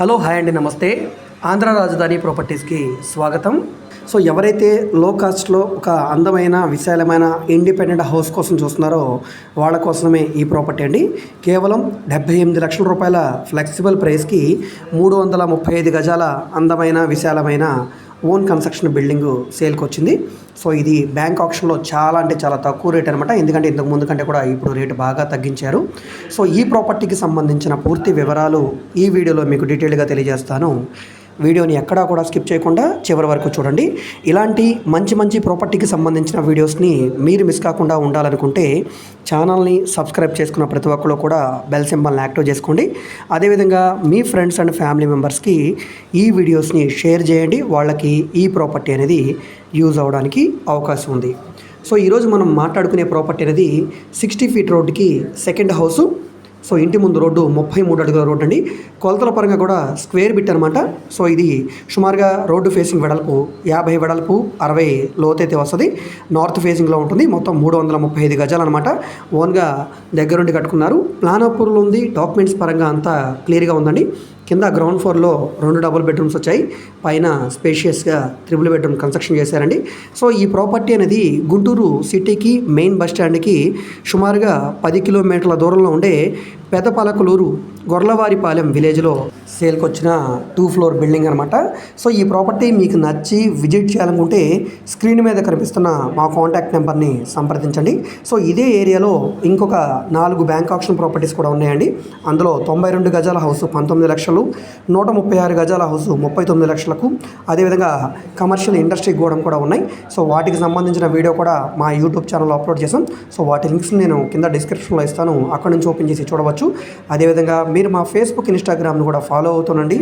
Hello hi అండి నమస్తే. ఆంధ్ర రాజధాని ప్రాపర్టీస్కి స్వాగతం. సో ఎవరైతే లో కాస్ట్లో ఒక అందమైన విశాలమైన ఇండిపెండెంట్ హౌస్ కోసం చూస్తున్నారో వాళ్ళ కోసమే ఈ ప్రాపర్టీ అండి. కేవలం డెబ్బై ఎనిమిది లక్షల రూపాయల ఫ్లెక్సిబుల్ ప్రైస్కి మూడు వందల ముప్పై ఐదు గజాల అందమైన విశాలమైన ఓన్ కన్స్ట్రక్షన్ బిల్డింగ్ సేల్కి వచ్చింది సో ఇది బ్యాంక్ ఆప్షన్లో చాలా అంటే చాలా తక్కువ రేట్ అనమాట ఎందుకంటే ఇంతకు ముందు కంటే కూడా ఇప్పుడు రేటు బాగా తగ్గించారు. సో ఈ ప్రాపర్టీకి సంబంధించిన పూర్తి వివరాలు ఈ వీడియోలో మీకు డీటెయిల్గా తెలియజేస్తాను. వీడియోని ఎక్కడా కూడా స్కిప్ చేయకుండా చివరి వరకు చూడండి. ఇలాంటి మంచి మంచి ప్రాపర్టీకి సంబంధించిన వీడియోస్ని మీరు మిస్ కాకుండా ఉండాలనుకుంటే ఛానల్ని సబ్స్క్రైబ్ చేసుకున్న ప్రతి ఒక్కరు కూడా బెల్ సింబల్ని యాక్టివ్ చేసుకోండి. అదేవిధంగా మీ ఫ్రెండ్స్ అండ్ ఫ్యామిలీ మెంబర్స్కి ఈ వీడియోస్ని షేర్ చేయండి. వాళ్ళకి ఈ ప్రాపర్టీ అనేది యూజ్ అవ్వడానికి అవకాశం ఉంది. సో ఈరోజు మనం మాట్లాడుకునే ప్రాపర్టీ అనేది సిక్స్టీ ఫీట్ రోడ్డుకి సెకండ్ హౌసు. సో ఇంటి ముందు రోడ్డు ముప్పై మూడు అడుగుల రోడ్డు అండి. కొలతల పరంగా కూడా స్క్వేర్ బిట్ అనమాట సో ఇది సుమారుగా రోడ్డు ఫేసింగ్ వెడల్పు యాభై వెడల్పు అరవై లోతైతే వస్తుంది. నార్త్ ఫేసింగ్లో ఉంటుంది. మొత్తం మూడు వందల ముప్పై ఐదు గజాలు అనమాట ఓన్గా దగ్గరుండి కట్టుకున్నారు. ప్లాన్ అప్రూవల్ ఉంది. డాక్యుమెంట్స్ పరంగా అంతా క్లియర్గా ఉందండి. కింద గ్రౌండ్ ఫ్లోర్లో రెండు డబుల్ బెడ్రూమ్స్ వచ్చాయి. పైన స్పేషియస్గా త్రిబుల్ బెడ్రూమ్ కన్స్ట్రక్షన్ చేశారండి. సో ఈ ప్రాపర్టీ అనేది గుంటూరు సిటీకి మెయిన్ బస్ స్టాండ్కి సుమారుగా పది కిలోమీటర్ల దూరంలో ఉండే పెదపలకలూరు గొర్లవారిపాలెం విలేజ్లో సేల్కి వచ్చిన టూ ఫ్లోర్ బిల్డింగ్ అనమాట సో ఈ ప్రాపర్టీ మీకు నచ్చి విజిట్ చేయాలనుకుంటే స్క్రీన్ మీద కనిపిస్తున్న మా కాంటాక్ట్ నెంబర్ని సంప్రదించండి. సో ఇదే ఏరియాలో ఇంకొక నాలుగు బ్యాంక్ ఆప్షన్ ప్రాపర్టీస్ కూడా ఉన్నాయండి. అందులో తొంభై రెండు గజాల హౌస్ పంతొమ్మిది లక్షలు నూట ముప్పై ఆరు గజాల హౌస్ ముప్పై తొమ్మిది లక్షలకు. అదేవిధంగా కమర్షియల్ ఇండస్ట్రీ గోడం కూడా ఉన్నాయి. సో వాటికి సంబంధించిన వీడియో కూడా మా యూట్యూబ్ ఛానల్లో అప్లోడ్ చేసాం సో వాటి లింక్స్ నేను కింద డిస్క్రిప్షన్లో ఇస్తాను. అక్కడ నుంచి ఓపెన్ చేసి చూడవచ్చు. అదేవిధంగా మీరు మా ఫేస్బుక్ ఇన్స్టాగ్రామ్ను కూడా ఫాలో అవుతుండండి.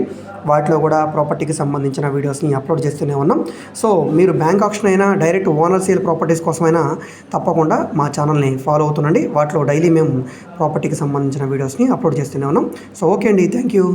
వాటిలో కూడా ప్రాపర్టీకి సంబంధించిన వీడియోస్ని అప్లోడ్ చేస్తూనే ఉన్నాం. సో మీరు బ్యాంక్ ఆప్షన్ అయినా డైరెక్ట్ ఓనర్ సేల్ ప్రాపర్టీస్ కోసమైనా తప్పకుండా మా ఛానల్ని ఫాలో అవుతుండండి. వాటిలో డైలీ మేము ప్రాపర్టీకి సంబంధించిన వీడియోస్ని అప్లోడ్ చేస్తూనే ఉన్నాం. సో ఓకే అండి. Thank you.